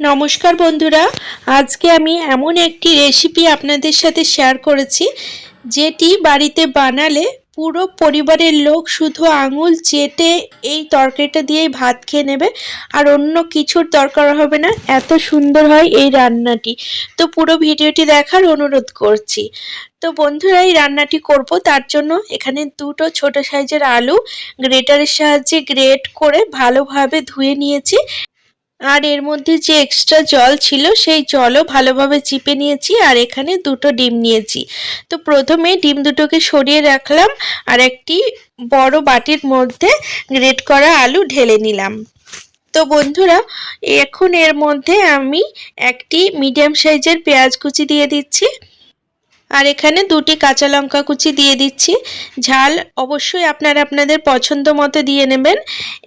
নমস্কার বন্ধুরা, আজকে আমি এমন একটি রেসিপি আপনাদের সাথে শেয়ার করেছি, যেটি বাড়িতে বানালে পুরো পরিবারের লোক শুধু আঙুল চেটে এই তরকারিটা দিয়েই ভাত খেয়ে নেবে, আর অন্য কিছুর দরকার হবে না, এত সুন্দর হয় এই রান্নাটি। তো পুরো ভিডিওটি দেখার অনুরোধ করছি। তো বন্ধুরা, এই রান্নাটি করব, তার জন্য এখানে দুটো ছোট সাইজের আলু, গ্রেটারের সাহায্যে গ্রেট করে ভালোভাবে ধুয়ে নিয়েছি। আর এর মধ্যে যে এক্সট্রা জল ছিল, সেই জলও ভালোভাবে চিপে নিয়েছি আর এখানে দুটো ডিম নিয়েছি। তো প্রথমে ডিম দুটোকে সরিয়ে রাখলাম আর একটি বড় বাটির মধ্যে গ্রেট করা আলু ঢেলে নিলাম। তো বন্ধুরা, এখন এর মধ্যে আমি একটি মিডিয়াম সাইজের পেঁয়াজ কুচি দিয়ে দিচ্ছি। আর এখানে দুটি কাঁচা লঙ্কা কুচি দিয়ে দিচ্ছি। ঝাল অবশ্যই আপনারা আপনাদের পছন্দ মতো দিয়ে নেবেন।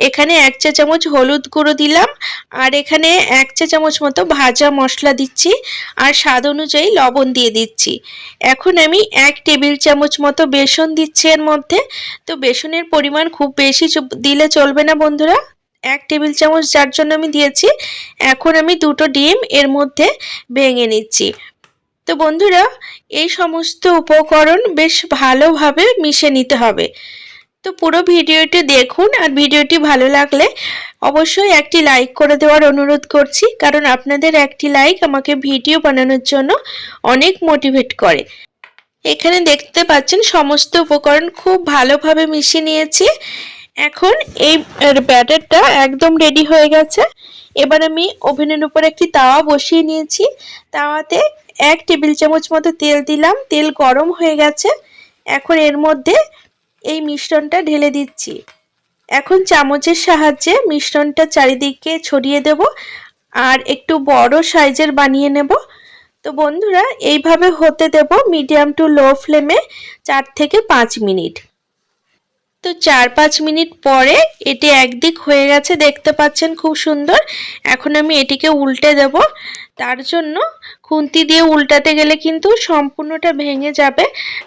এখানে এক চা চামচ হলুদ গুঁড়ো দিলাম আর এখানে এক চা চামচ মতো ভাজা মশলা দিচ্ছি আর স্বাদ অনুযায়ী লবণ দিয়ে দিচ্ছি। এখন আমি এক টেবিল চামচ মতো বেসন দিচ্ছি এর মধ্যে। তো বেসনের পরিমাণ খুব বেশি দিলে চলবে না বন্ধুরা। এক টেবিল চামচ যার জন্য আমি দিয়েছি। এখন আমি দুটো ডিম এর মধ্যে ভেঙে নিচ্ছি। তো বন্ধুরা, এই সমস্ত উপকরণ বেশ ভালোভাবে মিশে নিতে হবে। তো পুরো ভিডিওটি দেখুন আর ভিডিওটি ভালো লাগলে অবশ্যই একটি লাইক করে দেওয়ার অনুরোধ করছি, কারণ আপনাদের একটি লাইক আমাকে ভিডিও বানানোর জন্য অনেক মোটিভেট করে। এখানে দেখতে পাচ্ছেন, সমস্ত উপকরণ খুব ভালোভাবে মিশিয়ে নিয়েছি। এখন এই ব্যাটারটা একদম রেডি হয়ে গেছে। এবার আমি ওভেনের উপর একটি তাওয়া বসিয়ে নিয়েছি। তাওয়াতে এক টেবিল চামচ মতো তেল দিলাম। তেল গরম হয়ে গেছে। এখন এর মধ্যে এই মিশ্রণটা ঢেলে দিচ্ছি। এখন চামচের সাহায্যে মিশ্রণটা চারিদিকে ছড়িয়ে দেব আর একটু বড় সাইজের বানিয়ে নেব। তো বন্ধুরা, এইভাবে হতে দেব মিডিয়াম টু লো ফ্লেমে চার থেকে পাঁচ মিনিট। তো চার পাঁচ মিনিট পরে এটি একদিক হয়ে গেছে, দেখতে পাচ্ছেন খুব সুন্দর। এখন আমি এটিকে উল্টে দেব। তার জন্য খুন্তি দিয়ে উল্টাতে গেলে কিন্তু সম্পূর্ণটা ভেঙে যাবে,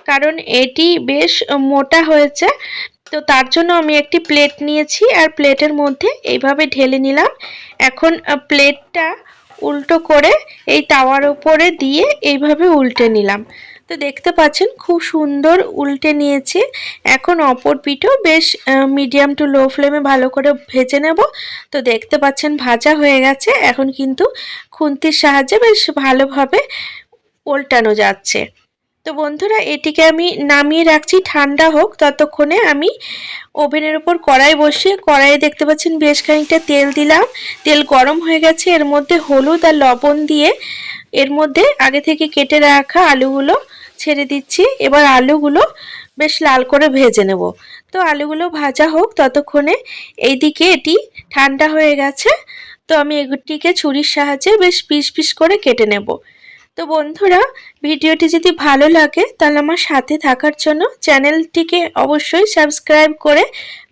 কারণ এটি বেশ মোটা হয়েছে। তো তার জন্য আমি একটি প্লেট নিয়েছি আর প্লেটের মধ্যে এইভাবে ঢেলে নিলাম। এখন প্লেটটা উল্টো করে এই তাওয়ার উপরে দিয়ে এইভাবে উল্টে নিলাম। তো দেখতে পাচ্ছেন খুব সুন্দর উল্টে নিয়েছি। এখন অপর পিঠও বেশ মিডিয়াম টু লো ফ্লেমে ভালো করে ভেজে নেব। তো দেখতে পাচ্ছেন ভাজা হয়ে গেছে। এখন কিন্তু খুন্তির সাহায্যে বেশ ভালোভাবে উল্টানো যাচ্ছে। তো বন্ধুরা, এটিকে আমি নামিয়ে রাখছি। ঠান্ডা হোক, ততক্ষণে আমি ওভেনের উপর কড়াই বসিয়ে, কড়াইয়ে দেখতে পাচ্ছেন বেশ খানিকটা তেল দিলাম। তেল গরম হয়ে গেছে। এর মধ্যে হলুদ আর লবণ দিয়ে এর মধ্যে আগে থেকে কেটে রাখা আলুগুলো ছেড়ে দিচ্ছি। এবার আলুগুলো বেশ লাল করে ভেজে নেব। তো আলুগুলো ভাজা হোক ততক্ষণে এইদিকে এটি ঠান্ডা হয়ে গেছে। তো আমি এগুটিকে ছুরির সাহায্যে বেশ পিস পিস করে কেটে নেব। তো বন্ধুরা, ভিডিওটি যদি ভালো লাগে, তাহলে আমার সাথে থাকার জন্য চ্যানেলটিকে অবশ্যই সাবস্ক্রাইব করে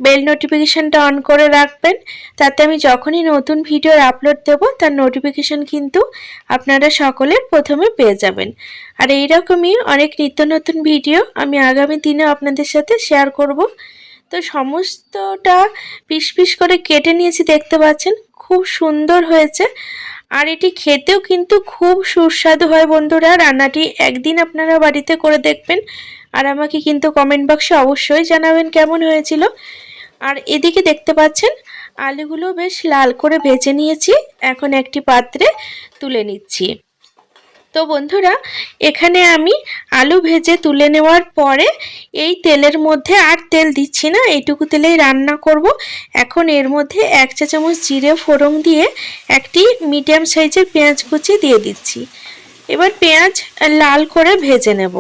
বেল নোটিফিকেশানটা অন করে রাখবেন। তাতে আমি যখনই নতুন ভিডিওর আপলোড দেব, তার নোটিফিকেশান কিন্তু আপনারা সকলের প্রথমে পেয়ে যাবেন। আর এইরকমই অনেক নিত্য নতুন ভিডিও আমি আগামী দিনে আপনাদের সাথে শেয়ার করব। তো সমস্তটা পিস পিস করে কেটে নিয়েছি, দেখতে পাচ্ছেন? খুব সুন্দর হয়েছে। আর এটি খেতেও কিন্তু খুব সুস্বাদু হয় বন্ধুরা। রান্নাটি একদিন আপনারা বাড়িতে করে দেখবেন। আর আমাকে কিন্তু কমেন্ট বক্সে অবশ্যই জানাবেন কেমন হয়েছিল। আর এদিকে দেখতে পাচ্ছেন, আলুগুলো বেশ লাল করে ভেজে নিয়েছি। এখন একটি পাত্রে তুলে নিচ্ছি। তো বন্ধুরা, এখানে আমি আলু ভেজে তুলে নেওয়ার পরে এই তেলের মধ্যে আর তেল দিচ্ছি না, এইটুকু তেলেই রান্না করব। এখন এর মধ্যে এক চা চামচ জিরে ফোড়ন দিয়ে একটি মিডিয়াম সাইজের পেঁয়াজ কুচি দিয়ে দিচ্ছি। এবার পেঁয়াজ লাল করে ভেজে নেব।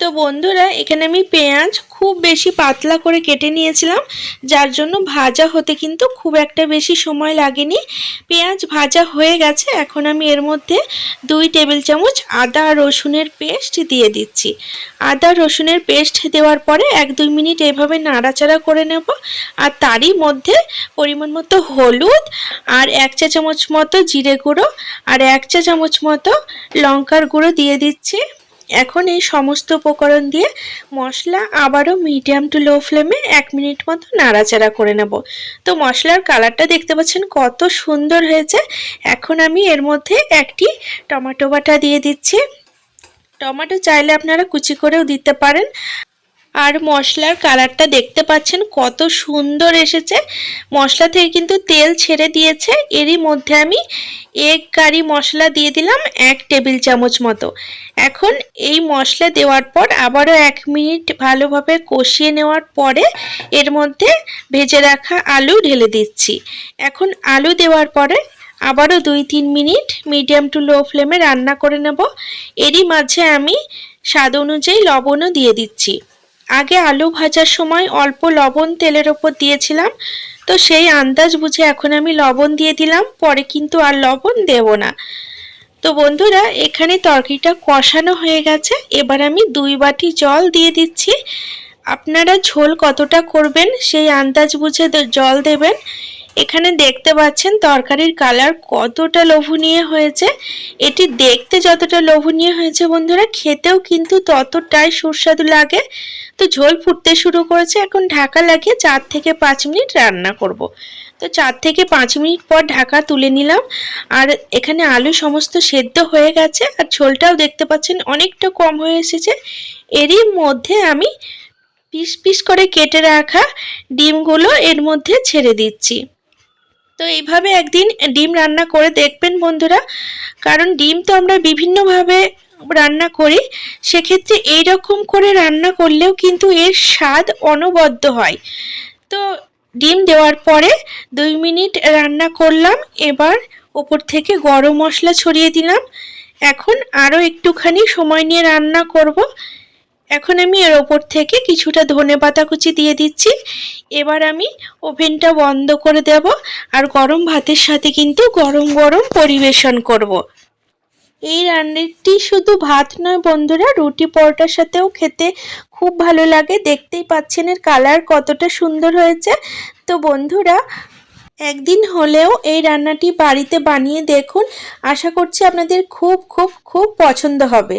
তো বন্ধুরা, এখানে আমি পেঁয়াজ খুব বেশি পাতলা করে কেটে নিয়েছিলাম, যার জন্য ভাজা হতে কিন্তু খুব একটা বেশি সময় লাগেনি। পেঁয়াজ ভাজা হয়ে গেছে, এখন আমি এর মধ্যে দুই টেবিল চামচ আদা রসুনের পেস্ট দিয়ে দিচ্ছি। আদা রসুনের পেস্ট দেওয়ার পরে এক দুই মিনিট এভাবে নাড়াচাড়া করে নেব, আর তারই মধ্যে পরিমাণ মতো হলুদ আর এক চা চামচ মতো জিরে গুঁড়ো আর এক চা চামচ মতো লঙ্কার গুঁড়ো দিয়ে দিচ্ছি। এখন এই সমস্ত উপকরণ দিয়ে মশলা আবারও মিডিয়াম টু লো ফ্লেমে এক মিনিট মতো নাড়াচাড়া করে নেব। তো মশলার কালারটা দেখতে পাচ্ছেন কত সুন্দর হয়েছে। এখন আমি এর মধ্যে একটি টমেটো বাটা দিয়ে দিচ্ছি। টমেটো চাইলে আপনারা কুচি করেও দিতে পারেন। আর মশলার কালারটা দেখতে পাচ্ছেন কত সুন্দর এসেছে। মশলা থেকে কিন্তু তেল ছেড়ে দিয়েছে। এরই মধ্যে আমি এক কারি মশলা দিয়ে দিলাম এক টেবিল চামচ মতো। এখন এই মশলা দেওয়ার পর আবারও এক মিনিট ভালোভাবে কষিয়ে নেওয়ার পরে এর মধ্যে ভেজে রাখা আলু ঢেলে দিচ্ছি। এখন আলু দেওয়ার পরে আবারও দুই তিন মিনিট মিডিয়াম টু লো ফ্লেমে রান্না করে নেব। এরই মাঝে আমি স্বাদ অনুযায়ী লবণও দিয়ে দিচ্ছি। আগে আলু ভাজার সময় অল্প লবণ তেলের ওপর দিয়েছিলাম। তো সেই আন্দাজ বুঝে এখন আমি লবণ দিয়ে দিলাম, পরে কিন্তু আর লবণ দেব না। তো বন্ধুরা, এখানে তরকারিটা কষানো হয়ে গেছে। এবার আমি দুই বাটি জল দিয়ে দিচ্ছি। আপনারা ঝোল কতটা করবেন সেই আন্দাজ বুঝে জল দেবেন। এখানে দেখতে পাচ্ছেন তরকারির কালার কতটা লোভনীয় হয়েছে। এটি দেখতে যতটা লোভনীয় হয়েছে বন্ধুরা, খেতেও কিন্তু ততটাই সুস্বাদু লাগে। তো ঝোল ফুটতে শুরু করেছে, এখন ঢাকা লাগিয়ে চার থেকে পাঁচ মিনিট রান্না করব। তো চার থেকে পাঁচ মিনিট পর ঢাকা তুলে নিলাম। আর এখানে আলু সমস্ত সেদ্ধ হয়ে গেছে, আর ঝোলটাও দেখতে পাচ্ছেন অনেকটা কম হয়ে এসেছে। এরই মধ্যে আমি পিস পিস করে কেটে রাখা ডিমগুলো এর মধ্যে ছেড়ে দিচ্ছি। তো এইভাবে একদিন ডিম রান্না করে দেখবেন বন্ধুরা। কারণ ডিম তো আমরা বিভিন্নভাবে রান্না করি, সেক্ষেত্রে এই রকম করে রান্না করলেও কিন্তু এর স্বাদ অনবদ্য হয়। তো ডিম দেওয়ার পরে দুই মিনিট রান্না করলাম, এবার ওপর থেকে গরম মশলা ছড়িয়ে দিলাম। এখন আরও একটুখানি সময় নিয়ে রান্না করব। এখন আমি এর ওপর থেকে কিছুটা ধনে পাতা কুচি দিয়ে দিচ্ছি। এবার আমি ওভেনটা বন্ধ করে দেব আর গরম ভাতের সাথে কিন্তু গরম গরম পরিবেশন করব। এই রান্নাটি শুধু ভাত নয় বন্ধুরা, রুটি পরোটার সাথেও খেতে খুব ভালো লাগে। দেখতেই পাচ্ছেন এর কালার কতটা সুন্দর হয়েছে। তো বন্ধুরা, একদিন হলেও এই রান্নাটি বাড়িতে বানিয়ে দেখুন। আশা করছি আপনাদের খুব খুব খুব পছন্দ হবে।